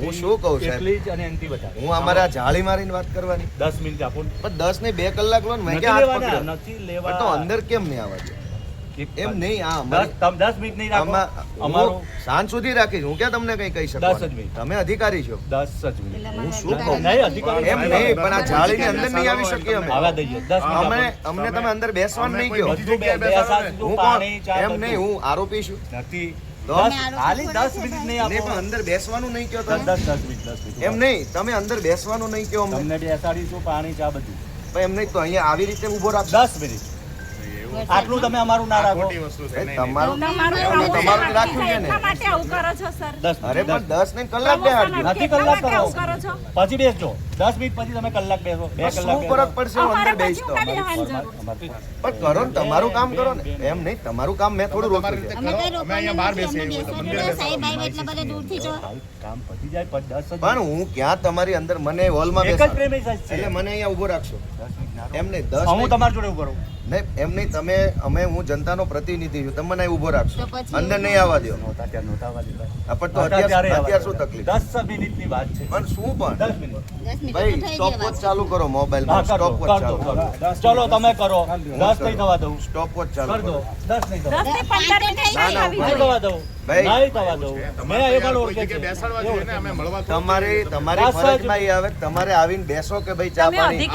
હું શું કહું સાહેબ? એટલી જ અને એનથી વધારે. હું અમારા જાળી મારીને વાત કરવાની. 10 મિનિટ આપો પણ 10 ને 2 કલાક લો ને મેં કે હાથ પકડ્યો? નથી લેવા તો અંદર કેમ નહીં આવે છે? એમ નહીં આ અમારી તમ 10 મિનિટ નહીં રાખો. અમારું સાંજ સુધી રાખીશ. હું ક્યાં તમને કઈ કહી દસ જ મિનિટ. તમે અધિકારી છો. દસ જ મિનિટ. હું શું કહું? નહીં અધિકારી એમ નહીં પણ આ જાળીની અંદર નહીં આવી શકીએ અમે. આવા દઈએ 10 મિનિટ અમે અમને તમે અંદર બેસવાનું નહીં કહો. હું કોણ? એમ નહીં હું આરોપી છું. નથી. અંદર બેસવાનું નહીં કહો તમે? દસ દસ મિનિટ દસ મિનિટ એમ નહીં તમે અંદર બેસવાનું નહીં કહો અમને. તમને બેસાડીશું પાણી ચા બધું. એમ નહીં તો અહીંયા આવી રીતે ઊભો રાખ દસ મિનિટ. આટલું તમે અમારું ના રાખો. તમારું તમારું રાખ્યું છે. ને. માટે આવું કરો છો સર? દસ અરે પણ દસ ને કલાક બે નથી કલાક કરો. પછી બેસજો. દસ મિનિટ પછી તમે કલાક બેસો. બે કલાક શું ફરક પડશે? અંદર બેસ જરૂર. પણ કરો ને તમારું કામ કરો ને. એમ નહીં તમારું કામ મેં થોડું રોક્યું છે. અમે અહીંયા બહાર સાહેબ એટલે દૂરથી જો. કામ પતી જાય પણ દસ પણ હું ક્યાં તમારી અંદર મને હોલમાં એક જ પ્રેમી છે. એટલે મને અહીંયા ઊભો રાખશો. એમ નહીં દસ. હું. તમારી જોડે ઊભો રહું. નહીં એમ નહીં તમે અમે હું જનતાનો પ્રતિનિધિ છું. તમે મને ઊભો રાખશો. અંદર નહીં આવવા દો. પણ તો અત્યારે શું તકલીફ દસ મિનિટની વાત છે. પણ શું પણ? ભાઈ સ્ટોપ વોચ ચાલુ કરો મોબાઈલ મોબાઈલમાં સ્ટોપ વોચ ચાલુ કર. ચલો તમે કરો. દસ નહીં થવા દઉં. સ્ટોપ વોચ ચાલુ કરો દસ નહીં થવા દઉં. ભાઈ. થવા દઉં. મેં એ પણ ઓળખે છે. તમારી તમારી. ફરજમાં આવે. તમારે આવીને બેસો કે ભાઈ ચા પાણી.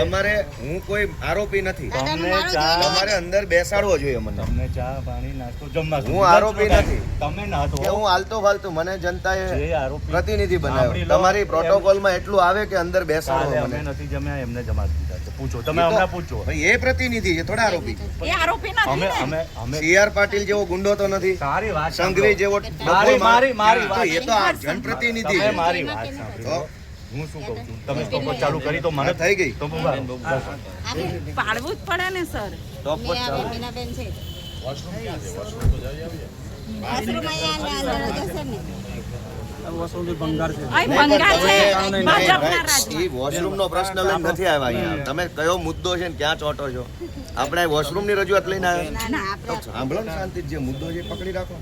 તમારે હું કોઈ આરોપી નથી. તમને ચા- તમારે અંદર બેસાડવો જોઈએ મને તમને ચા પાણી નાસ્તો જમવા હું આરોપી નથી. તમે ના તો હું હાલતો ફાલતો મને જનતાએ જે પ્રતિનિધિ બનાવ્યો. તમારી પ્રોટોકોલમાં એટલું આવે કે અંદર બેસાડો અમે મને. નથી જમ્યા એમને જમા દીધા છે. પૂછો. તમે એ હમણાં પૂછો. એ પ્રતિનિધિ છે થોડા આરોપી. એ આરોપી નથી અમે અમે અમે સીઆર પાટીલ જેવો ગુંડો તો નથી. સારી વાત સંઘવી જેવો મારી- મારી- મારી. એ તો જનપ્રતિનિધિ છે. મારી વાત સાંભળો. હું શું કહું છું? તમે સ્ટોપ ચાલુ કરી તો મને થઈ ગઈ. તો પાડવું જ પડે ને સર. સ્ટોપ વોચ ચાલુ. મીનાબેન, છે. વોશરૂમ ક્યાં છે? વોશરૂમ નો? પ્રશ્ન લઈને નથી આવ્યા તમે કયો મુદ્દો છે ને ક્યાં ચોટો છો? આપણે વોશરૂમની રજૂઆત લઈને આવ્યા. તો સાંભળો ને શાંતિ જે મુદ્દો છે એ પકડી રાખો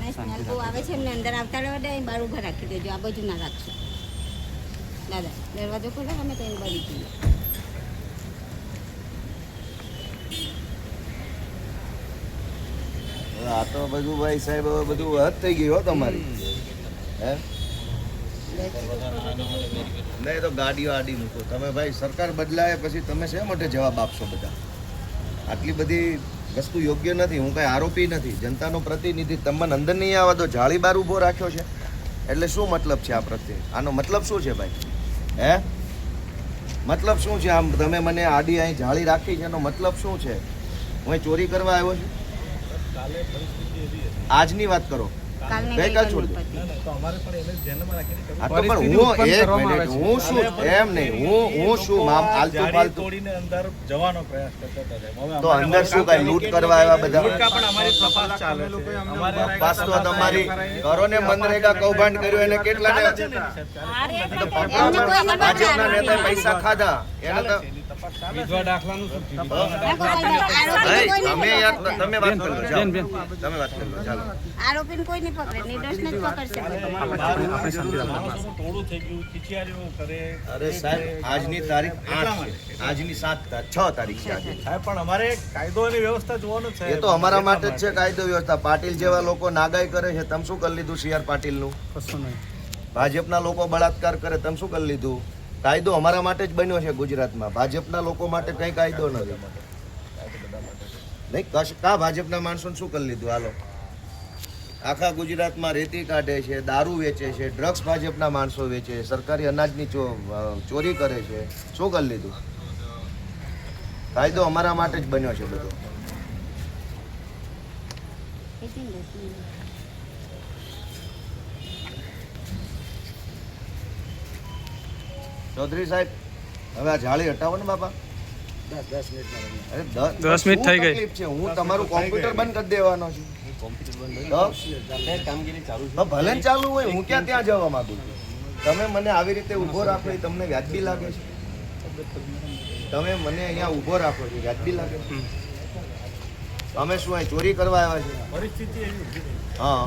ને. સ્મેલ બહુ આવે છે એમને અંદર આવતા રહેવા દે બહાર ઊભા રાખી દેજો આ બાજુ ના રાખશો. દાદા દરવાજો ખોલો અમે તો એની બાજુ જઈએ. આ તો બધું ભાઈ સાહેબ હવે બધું હદ થઈ ગયું હો તમારી. હે? નહીં તો ગાડીઓ આડી મૂકો. તમે ભાઈ સરકાર બદલાય પછી તમે શા માટે જવાબ આપશો બધા? આટલી બધી વસ્તુ યોગ્ય નથી, હું કઈ આરોપી નથી. જનતાનો પ્રતિનિધિ તમને અંદર નહીં આવવા દો, જાળી બાર ઊભો રાખ્યો છે. એટલે શું મતલબ છે આ પ્રત્યે? આનો મતલબ શું છે ભાઈ? હે? મતલબ શું છે? આમ તમે મને આડી અહીં જાળી રાખી છે, એનો મતલબ શું છે? હું ચોરી કરવા આવ્યો છું? આજની વાત કરો. ગઈકાલ છોડી પતિ. તો પણ હું એક મિનિટ હું શું એમ નહીં હું હું શું આમ આલતુ ફાલતુ અંદર જવાનો પ્રયાસ કરતા હતા સાહેબ. હવે તો અંદર શું કઈ લૂંટ કરવા આવ્યા બધા? પણ અમારી તપાસ ચાલે તપાસ તો તમારી કરો ને મનરેગા કૌભાંડ કર્યું એને કેટલા ને ભાજપના નેતાએ પૈસા ખાધા. એને તો ના, ગોપાલભાઈ, ભાઈ, તમે યાર તમે વાત કરો જાઓ. તમે વાત કરો ચાલો આરોપીને કોઈ નહીં પકડે? નિર્દોષને જ પકડશે? થોડું થઈ ગયું? ખીચિયારીઓ કરે અરે સાહેબ આજની તારીખ આઠ છે. આજની સાત તારીખ છ તારીખ છે આજે. સાહેબ પણ અમારે કાયદો અને વ્યવસ્થા જોવાનું છે. એ તો અમારા માટે જ છે કાયદો વ્યવસ્થા. પાટીલ જેવા લોકો નાગાઈ કરે છે. તમે શું કરી લીધું સીઆર પાટીલનું? ભાજપના લોકો બળાત્કાર કરે. તમે શું કરી લીધું? કાયદો અમારા માટે જ બન્યો છે ગુજરાતમાં. ભાજપના લોકો માટે કઈ કાયદો નથી. નહીં, કશ કા ભાજપના માણસોને શું કરી લીધું? હાલો. આખા ગુજરાતમાં રેતી કાઢે છે, દારૂ વેચે છે ડ્રગ્સ ભાજપના માણસો વેચે છે, સરકારી અનાજની ચોરી કરે છે. શું કરી લીધું? કાયદો અમારા માટે જ બન્યો છે બધો. ચૌધરી સાહેબ હવે આ જાળી હટાવો ને બાપા. અરે દસ મિનિટ થઈ ગઈ. છે? હું તમારું કોમ્પ્યુટર બંધ કરી દેવાનો છું. ભલે ચાલુ હોય હું ક્યાં ત્યાં જવા માંગુ છું? તમે મને આવી રીતે ઊભો રાખો એ તમને વ્યાજબી લાગે છે. તમે મને અહીંયા ઊભો રાખો છો વ્યાજબી લાગે છે. અમે શું અહીં ચોરી કરવા આવ્યા છે પરિસ્થિતિ. હા.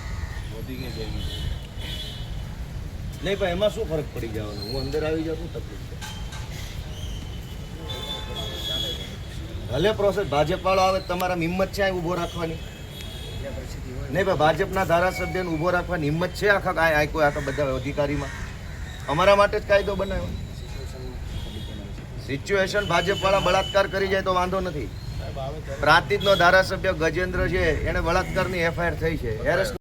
વધી ગઈ બે નહીં પણ એમાં શું ફરક પડી જવાનો હું અંદર આવી જાઉં શું તકલીફ છે. ભલે પ્રોસેસ ભાજપ વાળો આવે તમારા હિંમત છે ઊભો રાખવાની? નહીં ભાઈ ભાજપના ધારાસભ્યને ઊભો રાખવાની હિંમત છે આખા આ આ કોઈ આખા બધા અધિકારીમાં? અમારા માટે જ કાયદો બનાવ્યો. સિચ્યુએશન ભાજપવાળા બળાત્કાર કરી જાય તો વાંધો નથી. પ્રાંતિજનો ધારાસભ્ય ગજેન્દ્ર છે એને બળાત્કારની એફઆઈઆર થઈ છે. હેરસ